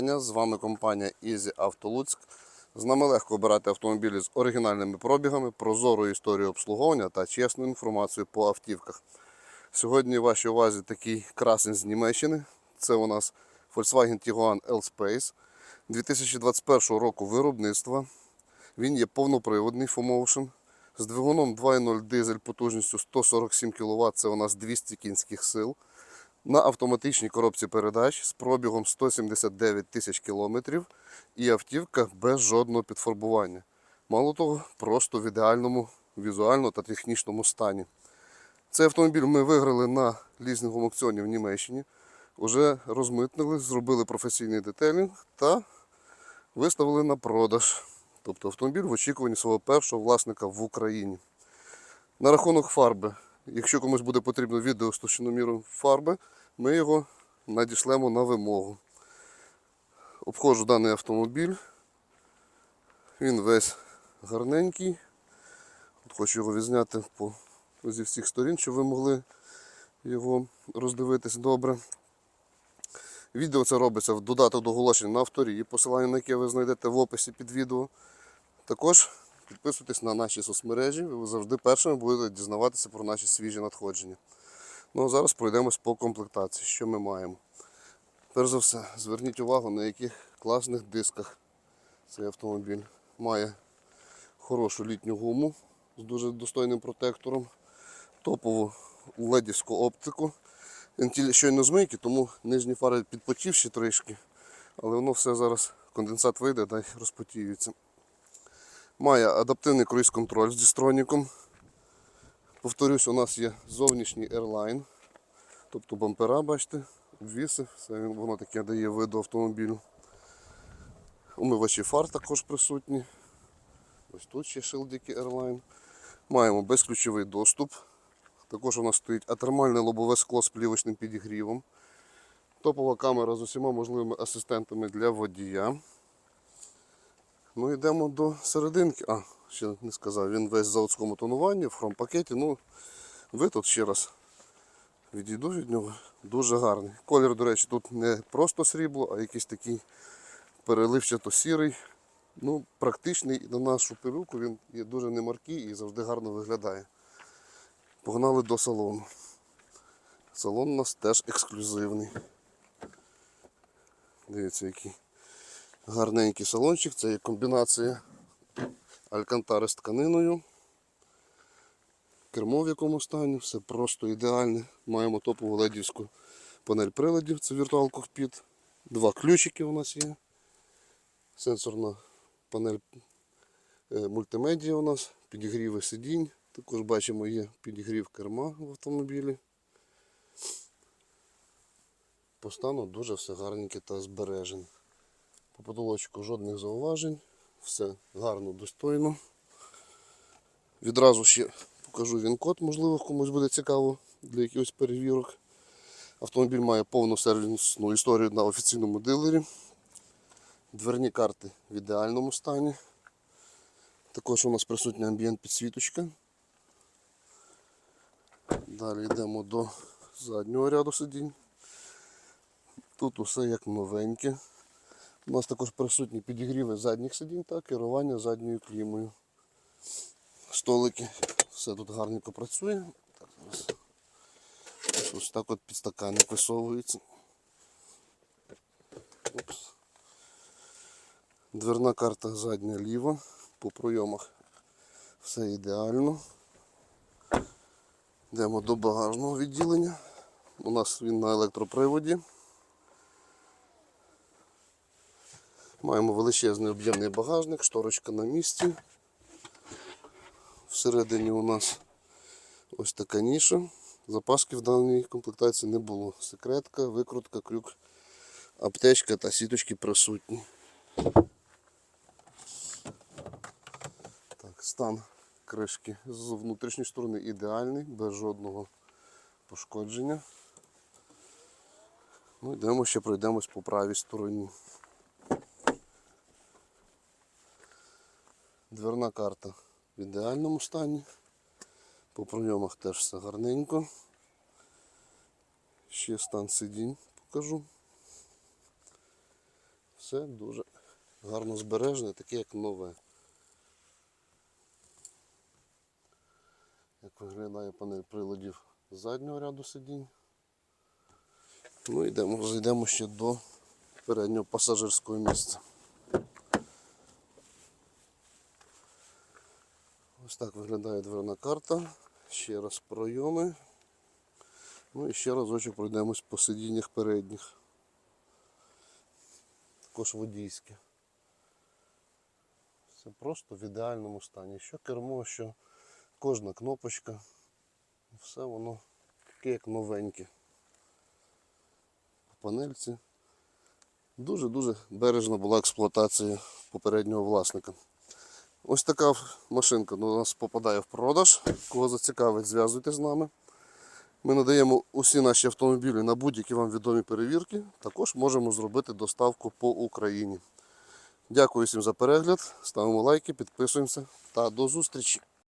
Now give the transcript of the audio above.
дня! З вами компанія Easy Auto Луцьк. З нами легко обирати автомобілі з оригінальними пробігами, прозорою історією обслуговування та чесною інформацією по автівках. Сьогодні в вашій увазі такий красень з Німеччини. Це у нас Volkswagen Tiguan L-Space 2021 року виробництва. Він є повноприводний FOMotion з двигуном 2.0 дизель потужністю 147 кВт, це у нас 200 кінських сил. На автоматичній коробці передач з пробігом 179 тисяч кілометрів і автівка без жодного підфарбування. Мало того, просто в ідеальному візуально та технічному стані. Цей автомобіль ми виграли на лізинговому аукціоні в Німеччині. Уже розмитнили, зробили професійний детелінг та виставили на продаж. Тобто автомобіль в очікуванні свого першого власника в Україні. На рахунок фарби. Якщо комусь буде потрібно відео з товщиноміром фарби, ми його надішлемо на вимогу. Обходжу даний автомобіль. Він весь гарненький. От хочу його відзняти по, зі всіх сторін, щоб ви могли його роздивитись добре. Відео це робиться в додаток до оголошень на авторі, посилання на яке ви знайдете в описі під відео. Також підписуйтесь на наші соцмережі, ви завжди першими будете дізнаватися про наші свіжі надходження. Ну а зараз пройдемось по комплектації, що ми маємо. Перш за все, зверніть увагу, на яких класних дисках цей автомобіль має хорошу літню гуму з дуже достойним протектором, топову ледівську оптику. Вентиль щойно змийки, тому нижні фари підпотівші трішки, але воно все зараз конденсат вийде та й розпотіюється. Має адаптивний круїз-контроль з дістроніком. Повторюсь, у нас є зовнішній Airline, тобто бампера, бачите, обвіси, все воно таке дає виду автомобілю. Умивачі фар також присутні. Ось тут ще шилдики Airline. Маємо безключовий доступ. Також у нас стоїть атермальне лобове скло з плівочним підігрівом. Топова камера з усіма можливими асистентами для водія. Ну йдемо до серединки. А, ще не сказав, він весь в заводському тонуванні, в хромпакеті. Ну, ви тут ще раз відійду від нього. Дуже гарний. Колір, до речі, тут не просто срібло, а якийсь такий переливчато-сірий. Ну, практичний на нашу пилюку він є дуже немаркий і завжди гарно виглядає. Погнали до салону. Салон у нас теж ексклюзивний. Дивіться, який гарненький салончик. Це є комбінація алькантари з тканиною. Кермо в якому стані, все просто ідеальне. Маємо топову ледівську панель приладів, це Virtual Cockpit. Два ключики у нас є. Сенсорна панель е, мультимедіа у нас, підігріви сидінь. Також бачимо є підігрів керма в автомобілі. По стану дуже все гарненьке та збережене. По потолочку жодних зауважень, все гарно, достойно. Відразу ще покажу він код, можливо, комусь буде цікаво для якихось перевірок. Автомобіль має повну сервісну історію на офіційному дилері. Дверні карти в ідеальному стані. Також у нас присутня амбієнт підсвіточка. Далі йдемо до заднього ряду сидінь. Тут усе як новеньке. У нас також присутні підігріви задніх сидінь та керування задньою клімою. Столики. Все тут гарненько працює. Так, зараз. Ось так от підстаканник висовується. Упс. Дверна карта задня ліва. По пройомах все ідеально. Йдемо до багажного відділення. У нас він на електроприводі. Маємо величезний об'ємний багажник, шторочка на місці. Всередині у нас ось така ніша. Запаски в даній комплектації не було. Секретка, викрутка, крюк, аптечка та сіточки присутні. Так, стан кришки з внутрішньої сторони ідеальний, без жодного пошкодження. Ну, йдемо ще пройдемось по правій стороні. Дверна карта в ідеальному стані. По пройомах теж все гарненько. Ще стан сидінь покажу. Все дуже гарно збережене, таке як нове. Як виглядає панель приладів заднього ряду сидінь. Ну йдемо, зайдемо ще до переднього пасажирського місця. Ось так виглядає дверна карта. Ще раз пройоми. Ну і ще разочок пройдемось по сидіннях передніх. Також водійське. Це просто в ідеальному стані. Що кермо, що кожна кнопочка. Все воно таке як новеньке. По панельці. Дуже-дуже бережна була експлуатація попереднього власника. Ось така машинка до нас попадає в продаж. Кого зацікавить, зв'язуйтесь з нами. Ми надаємо усі наші автомобілі на будь-які вам відомі перевірки. Також можемо зробити доставку по Україні. Дякую всім за перегляд. Ставимо лайки, підписуємося та до зустрічі!